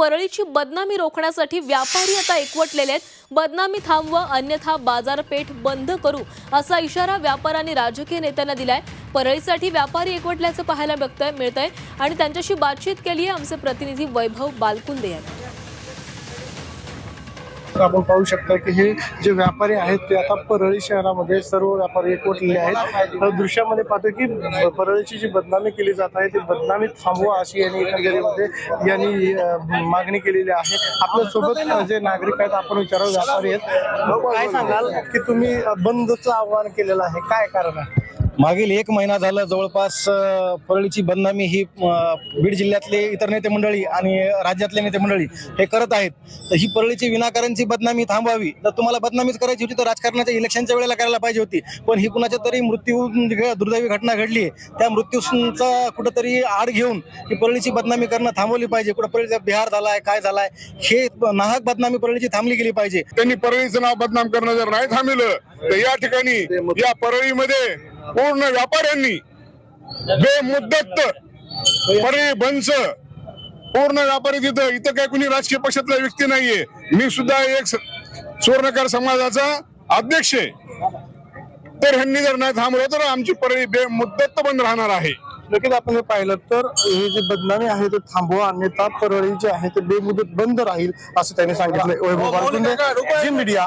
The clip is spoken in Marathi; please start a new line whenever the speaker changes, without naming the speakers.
परळीची बदनामी रोखण्यासाठी व्यापारी आता एकवटलेले आहेत. बदनामी थांबवा अन्यथा बाजारपेठ बंद करू असा इशारा व्यापाऱ्यांनी राजकीय नेत्यांना दिलाय. परळीसाठी व्यापारी एकवटल्याचं पाहायला मिळत मिळतंय. आणि त्यांच्याशी बातचीत केली आहे आमचे प्रतिनिधी वैभव बालकुंदे यांनी.
तर आपण पाहू शकता की हे जे व्यापारी आहेत ते आता परळी शहरामध्ये सर्व व्यापारी एकवटलेले आहेत. तर दृश्यामध्ये पाहतो की परळीची जी बदनामी केली जात आहे ती बदनामी थांबवा अशी यांनी एकंदरीमध्ये यांनी मागणी केलेली आहे. आपल्यासोबत जे नागरिक आहेत आपण विचारावं व्यापारी आहेत. काय सांगाल? की तुम्ही बंदचं आव्हान केलेलं आहे. काय कारण आहे?
मागील एक महिना झाला जवळपास परळीची बदनामी ही बीड जिल्ह्यातले इतर नेते मंडळी आणि राज्यातले नेते मंडळी हे करत आहेत. तर ही परळीची विनाकारांची बदनामी थांबवावी. तर तुम्हाला बदनामीच करायची होती तर राजकारणाच्या इलेक्शनच्या वेळेला करायला पाहिजे होती. पण ही कुणाच्या तरी मृत्यू दुर्दैवी घटना घडली त्या मृत्यूचा कुठंतरी आड घेऊन ही परळीची बदनामी करणं थांबवली पाहिजे. कुठं परळीचा बिहार झालाय काय झालाय हे नाहक बदनामी परळीची थांबली गेली पाहिजे.
त्यांनी परळीचं नाव बदनाम करणं जर नाही थांबलं तर या ठिकाणी या परळीमध्ये पूर्ण व्यापाऱ्यांनी बेमुद्दत परी बंस पूर्ण व्यापारी तिथं. इथं काय कुणी राजकीय पक्षातला व्यक्ती नाहीये. मी सुद्धा एक सुवर्णकार समाजाचा अध्यक्ष आहे. तर ह्यांनी जर नाही थांबलं तर आमची परळी बेमुद्दत बंद राहणार आहे.
नक्कीच आपण हे पाहिलं तर हे जे बदनामी आहे ते थांबवा. अन्यथा परळी जे आहे ते बेमुदत बंद राहील असं त्यांनी सांगितलं वैभव बालकुंदे जी मीडिया